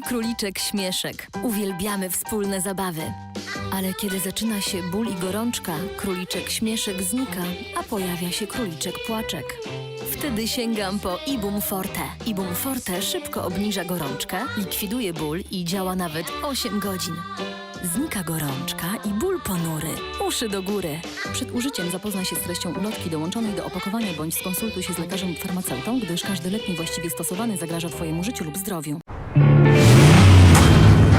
króliczek Śmieszek. Uwielbiamy wspólne zabawy. Ale kiedy zaczyna się ból i gorączka, króliczek Śmieszek znika, a pojawia się króliczek Płaczek. Wtedy sięgam po Ibum Forte. Ibum Forte szybko obniża gorączkę, likwiduje ból i działa nawet 8 godzin. Znika gorączka i ból ponury. Uszy do góry. Przed użyciem zapoznaj się z treścią ulotki dołączonej do opakowania bądź skonsultuj się z lekarzem farmaceutą, gdyż każdy lek niewłaściwie stosowany zagraża Twojemu życiu lub zdrowiu.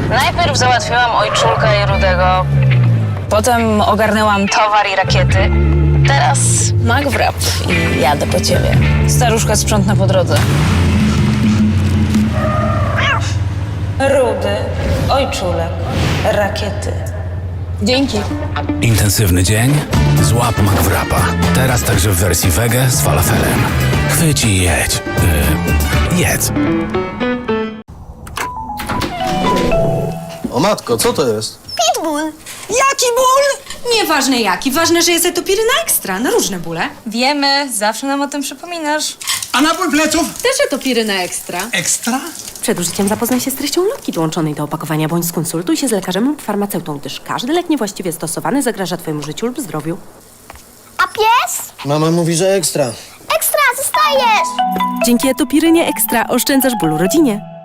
Najpierw załatwiłam ojczulka i rudego. Potem ogarnęłam towar i rakiety. Teraz mak w rap i jadę po ciebie. Staruszka sprzątnę po drodze. Rudy, ojczulek, rakiety. Dzięki. Intensywny dzień? Złap McWrapa. Teraz także w wersji wege z falafelem. Chwyć i jedź. Yy, jedz. O matko, co to jest? Pitbull! Jaki ból? Nieważne jaki, ważne, że jest etopiryna ekstra na różne bóle. Wiemy, zawsze nam o tym przypominasz. A na ból pleców? Też etopiryna ekstra. Ekstra? Przed użyciem zapoznaj się z treścią ulotki dołączonej do opakowania bądź skonsultuj się z lekarzem lub farmaceutą, gdyż każdy lek niewłaściwie stosowany zagraża Twojemu życiu lub zdrowiu. A pies? Mama mówi, że ekstra. Ekstra, zostajesz! Dzięki etopirynie ekstra oszczędzasz bólu rodzinie.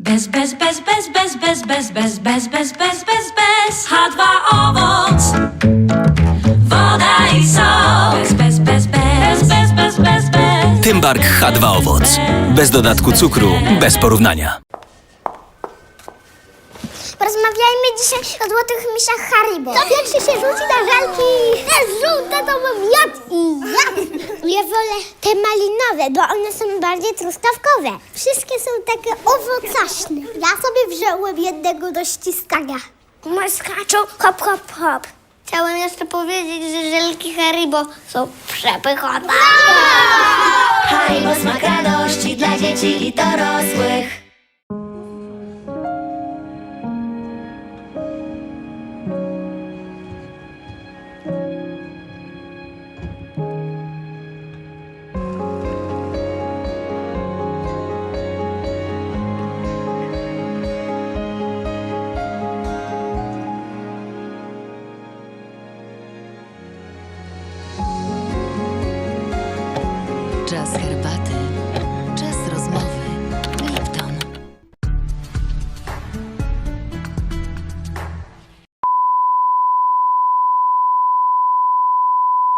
Bez, bez, bez, bez, bez, bez, bez, bez, bez, bez, bez, bez, bez, H2 owoc. Woda i sok. Bez, bez, bez, bez, bez, bez, bez, bez. Tymbark H2 Owoc. Bez dodatku cukru, bez porównania. Porozmawiajmy dzisiaj o złotych misiach Haribo. To pierwszy się rzuci na żelki. Te żółte to bym jadł i jadł. Ja wolę te malinowe, bo one są bardziej truskawkowe. Wszystkie są takie owocaśne. Ja sobie wziąłem jednego do ściskania. Moje skaczą hop, hop, hop. Chciałem jeszcze powiedzieć, że żelki Haribo są przepychone. Haribo smak radości dla dzieci i dorosłych. Jazz